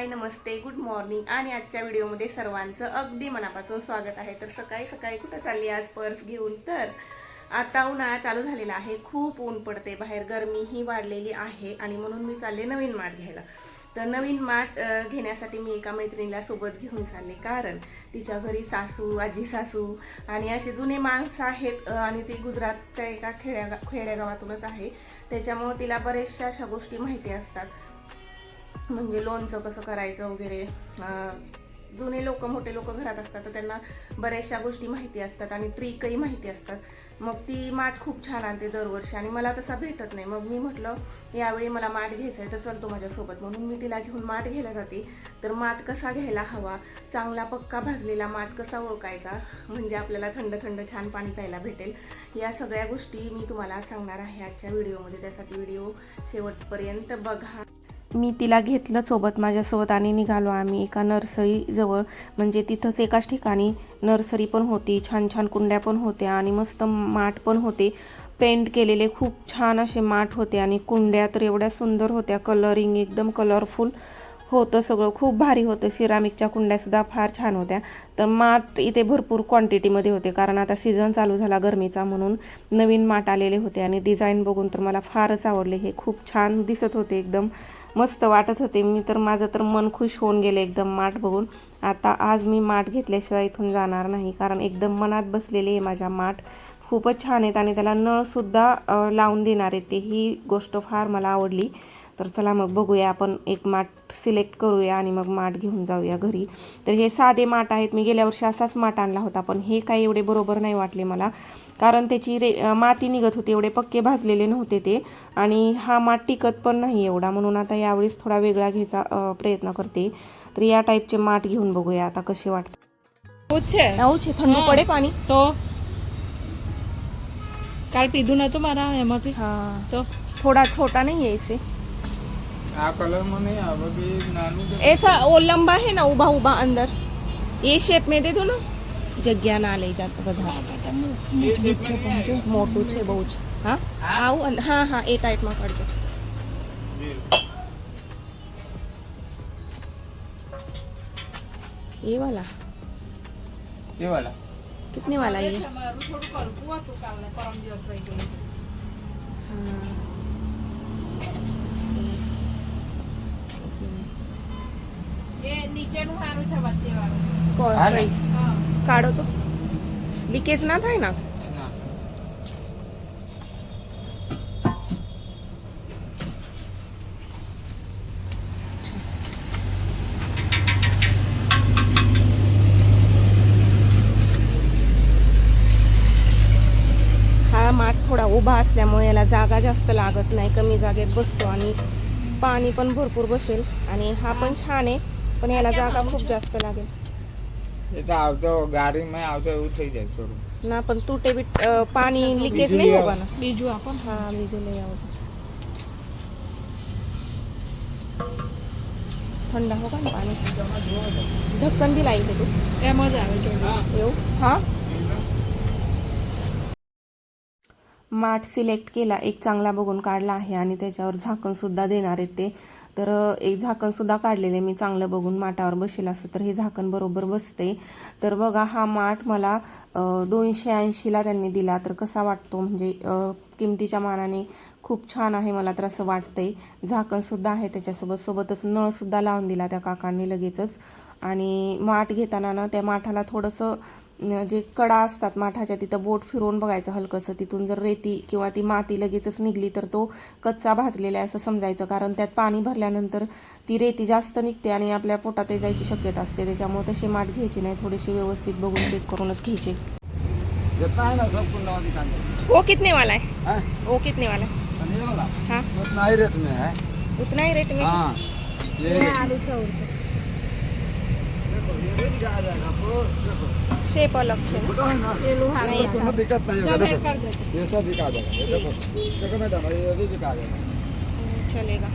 हाय नमस्ते good morning आणि आजच्या व्हिडिओमध्ये सर्वांचं अगदी मनापासून स्वागत आहे. तर सकाळी सकाळी कुठं चालली आज पर्स घेऊन? तर आता उन्हाळा चालू झालेला आहे. खूप ऊन पडते बाहेर. गरमीही वाढलेली आहे आणि म्हणून मी चालले नवीन माठ घ्यायला. तर नवीन माठ घेण्यासाठी मी एका मैत्रिणीला सोबत घेऊन चालले. कारण तिच्या घरी सासू आजी सासू आणि असे जुने माणसं आहेत आणि ती गुजरातच्या एका खेड्या खेड्यागावातूनच आहे. त्याच्यामुळं तिला बऱ्याचशा अशा गोष्टी माहिती असतात. म्हणजे लोणचं कसं करायचं वगैरे जुने लोक मोठे लोक घरात असतात तर त्यांना बऱ्याचशा गोष्टी माहिती असतात आणि ट्रिकही माहिती असतात. मग ती माठ खूप छान आणते दरवर्षी आणि मला तसा भेटत नाही. मग मी म्हटलं यावेळी मला माठ घ्यायचा आहे तर चलतो माझ्यासोबत. म्हणून मी तिला घेऊन माठ घ्यायला जाते. तर माठ कसा घ्यायला हवा? चांगला पक्का भाजलेला माठ कसा ओळखायचा? म्हणजे आपल्याला थंड थंड छान पाणी प्यायला भेटेल. या सगळ्या गोष्टी मी तुम्हाला सांगणार आहे आजच्या व्हिडिओमध्ये. त्यासाठी व्हिडिओ शेवटपर्यंत बघा. मी तिला घेतलं सोबत माझ्यासोबत आणि निघालो आम्ही एका नर्सरीजवळ म्हणजे तिथंच एकाच ठिकाणी नर्सरी पण होती छान छान कुंड्या पण होत्या आणि मस्त माठ पण होते. पेंट केलेले खूप छान असे माठ होते आणि कुंड्या तर एवढ्या सुंदर होत्या. कलरिंग एकदम कलरफुल होतं सगळं. खूप भारी होतं. सिरामिकच्या कुंड्यासुद्धा फार छान होत्या. तर माठ इथे भरपूर क्वांटिटीमध्ये होते. कारण आता सीझन चालू झाला गरमीचा म्हणून नवीन माठ आलेले होते आणि डिझाईन बघून तर मला फारच आवडले. हे खूप छान दिसत होते एकदम. मस्त वाटत होते. मी तर माझं तर मन खुश होऊन गेले एकदम माठ बघून. आता आज मी माठ घेतल्याशिवाय इथून जाणार नाही कारण एकदम मनात बसलेले आहे माझ्या माठ. खूपच छान आहेत आणि त्याला नळसुद्धा लावून देणार आहेत. ते ही गोष्ट फार मला आवडली. तर चला मग बघूया आपण एक माठ सिलेक्ट करूया आणि मग माठ घेऊन जाऊया घरी. तर हे साधे माठ आहेत. मी गेल्या वर्षी असाच माठ आणला होता पण हे काही एवढे बरोबर नाही वाटले मला. कारण त्याची रे माती निघत होती एवढे पक्के भाजलेले नव्हते ते. आणि हा माठ टिकत पण नाही एवढा म्हणून आता यावेळेस थोडा वेगळा घ्यायचा प्रयत्न करते. तर या टाईपचे माठ घेऊन बघूया आता कसे वाटते थंड पडे पाणी. तो. काल पीधू ना तुम्हाला एम तो. थोडा छोटा नाही आहे इसे. આ કલરમાં નહીં આવે બી નાનું છે ऐसा वो लंबा है ना उभा उभा अंदर ये शेप में दे दो ना જગ્યા ના લઈ જાતો બધા મોટું છે બહુ જ હા આવું અન- હા હા એ ટાઈપમાં કરજો ये वाला એ વાલા कितने वाला ये નીચેનું સારું છે વચ્ચે વાળું કોણ? હા ને? હા કાઢો તો લીકેજ ના થાય ને ના हा माठ थोडा उभा असल्यामुळे याला जागा जास्त लागत नाही कमी जागेत बसतो आणि पाणी पण भरपूर बसेल आणि हा पण छान आहे पण याला जागा खूप जास्त लागेल એ તો આવતો ગાડીમાં આવતો એવું થઈ જાય થોડું ना पण तुटे बीट अं, पाणी लिकेज बिजली नाही आव- होगा ना બીજું આપો ને. हा बिजू नाही आवडत थंड होगा ना पाणी ढक्कन बी लाईल तू એમ જ આવે જો येऊ हा माठ सिलेक्ट केला एक चांगला बघून काढला आहे आणि त्याच्यावर झाकणसुद्धा देणार आहेत ते. तर एक झाकणसुद्धा काढलेले मी चांगलं बघून माठावर बसेल असं तर हे झाकण बरोबर बसते. तर बघा हा माठ मला दोनशे ऐंशीला त्यांनी दिला. तर कसा वाटतो? म्हणजे किमतीच्या मानाने खूप छान आहे मला तर असं वाटतंय. झाकणसुद्धा आहे त्याच्यासोबत सोबतच नळसुद्धा लावून दिला त्या काकांनी लगेचच. आणि माठ घेताना ना त्या माठाला थोडंसं जे कडा असतात माठाच्या तिथं बोट फिरवून बघायचं हलकंसं. तिथून जर रेती किंवा ती माती लगेचच निघली तर तो कच्चा भाजलेला आहे असं समजायचं. कारण त्यात पाणी भरल्यानंतर ती रेती जास्त निघते आणि आपल्या पोटात जायची शक्यता असते. त्याच्यामुळे तसे माठ घ्यायचे नाही. थोडेसे व्यवस्थित बघून चेक करूनच घ्यायचे. ओ कितने वाला है? ओ कितने वाला. है उतना ही? रेट में है उतना ही. रेट में आलू शेप अलग छे ना ये लोहा नहीं है तो दिक्कत नहीं सब दिखा देगा। देखो देखो ये भी दिखा चलेगा।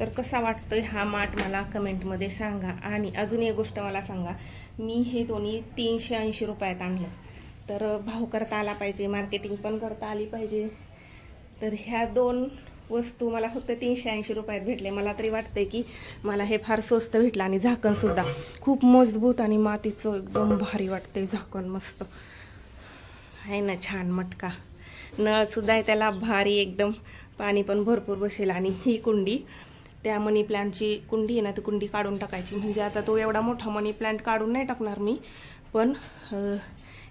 तर कसा वाटतोय हा माठ मला कमेंटमध्ये सांगा. आणि अजून एक गोष्ट मला सांगा. मी हे दोन्ही तीनशे ऐंशी रुपयात आणलं. तर भाव करता आला पाहिजे मार्केटिंग पण करता आली पाहिजे. तर ह्या दोन वस्तू मला फक्त तीनशे ऐंशी रुपयात भेटले. मला तरी वाटतंय की मला हे फार स्वस्त भेटलं आणि झाकणसुद्धा खूप मजबूत आणि मातीचं एकदम भारी वाटते झाकण मस्त. आहे ना छान मटका. नळसुद्धा आहे त्याला भारी एकदम पाणी पण भरपूर बसेल आणि ही कुंडी त्या मनी प्लांटची कुंडी आहे ना ती कुंडी काढून टाकायची. म्हणजे आता तो एवढा मोठा मनी प्लांट काढून नाही टाकणार मी पण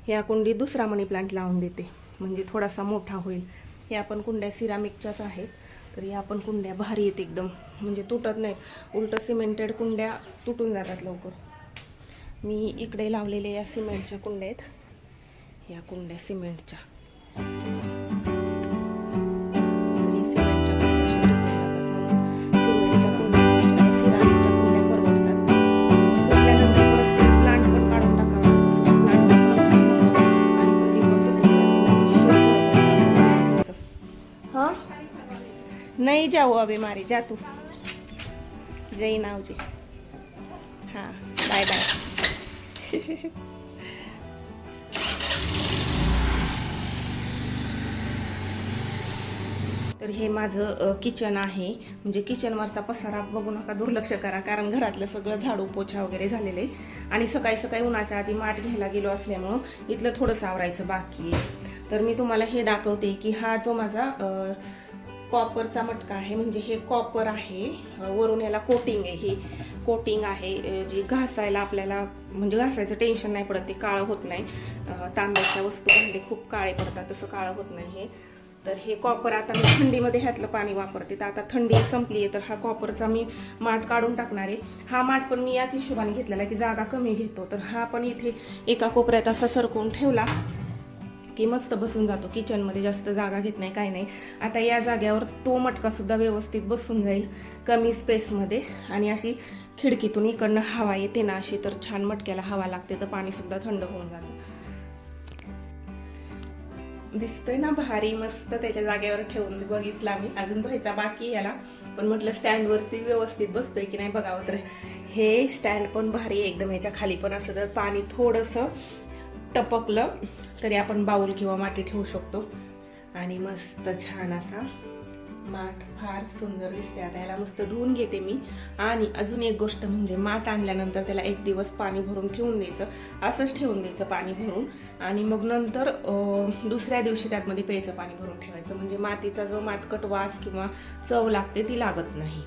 या कुंडी दुसरा मनी प्लांट लावून देते. म्हणजे थोडासा मोठा होईल. या पण कुंड्या सिरामिकच्याच आहेत. तर या पण कुंड्या भारी आहेत एकदम. म्हणजे तुटत नाही. उलट सिमेंटेड कुंड्या तुटून जातात लवकर. मी इकडे लावलेल्या या सिमेंटच्या कुंड्या आहेत. या कुंड्या सिमेंटच्या નહીં જવું હવે મારે. जा तू जय હા બાય बाय बाय तर हे माझं किचन आहे. म्हणजे किचनवरचा पसारा बघू नका दुर्लक्ष करा. कारण घरातलं सगळं झाडू पोछा वगैरे झालेलं आहे. आणि सकाळी सकाळी उन्हाच्या आधी माठ घ्यायला गेलो असल्यामुळं इथलं थोडंसं आवरायचं बाकी आहे. तर मी तुम्हाला हे दाखवते की हा जो माझा कॉपरचा मटका आहे म्हणजे हे कॉपर आहे. वरून याला कोटिंग आहे ही. कोटिंग आहे जी घासायला आपल्याला म्हणजे घासायचं टेन्शन नाही पडत ते काळं होत नाही. तांब्याच्या वस्तू भांडे खूप काळे पडतात तसं काळं होत नाही हे. तर हे कॉपर आता मी थंडीमध्ये ह्यातलं पाणी वापरते. तर आता थंडी संपली आहे तर हा कॉपरचा मी माठ काढून टाकणार आहे. हा माठ पण मी याच हिशोबाने घेतलेला आहे की जागा कमी घेतो. तर हा पण इथे एका कोपऱ्यात असा सरकवून ठेवला. की मस्त बसून जातो. किचनमध्ये जास्त जागा घेत नाही काही नाही. आता या जाग्यावर तो मटका सुद्धा व्यवस्थित बसून जाईल कमी स्पेसमध्ये आणि अशी खिडकीतून इकडनं हवा येते ना अशी तर छान मटक्याला हवा लागते तर पाणीसुद्धा थंड होऊन जातं. दिसतोय ना भारी मस्त त्याच्या जागेवर ठेवून बघितला मी. अजून व्हायचा बाकी याला. पण म्हटलं स्टँडवरती व्यवस्थित बसतोय की नाही बघावं तर. हे स्टँड पण भारी आहे एकदम याच्या खाली पण असं तर पाणी थोडंसं टपकलं तरी आपण बाऊल किंवा माती ठेवू शकतो. आणि मस्त छान असा माठ फार सुंदर दिसते आता याला मस्त धुवून घेते मी. आणि अजून एक गोष्ट म्हणजे माठ आणल्यानंतर त्याला एक दिवस पाणी भरून ठेवून द्यायचं. असंच ठेवून द्यायचं पाणी भरून. आणि मग नंतर दुसऱ्या दिवशी त्यातमध्ये प्यायचं पाणी भरून ठेवायचं. म्हणजे मातीचा जो मातकट वास किंवा चव लागते ती लागत नाही.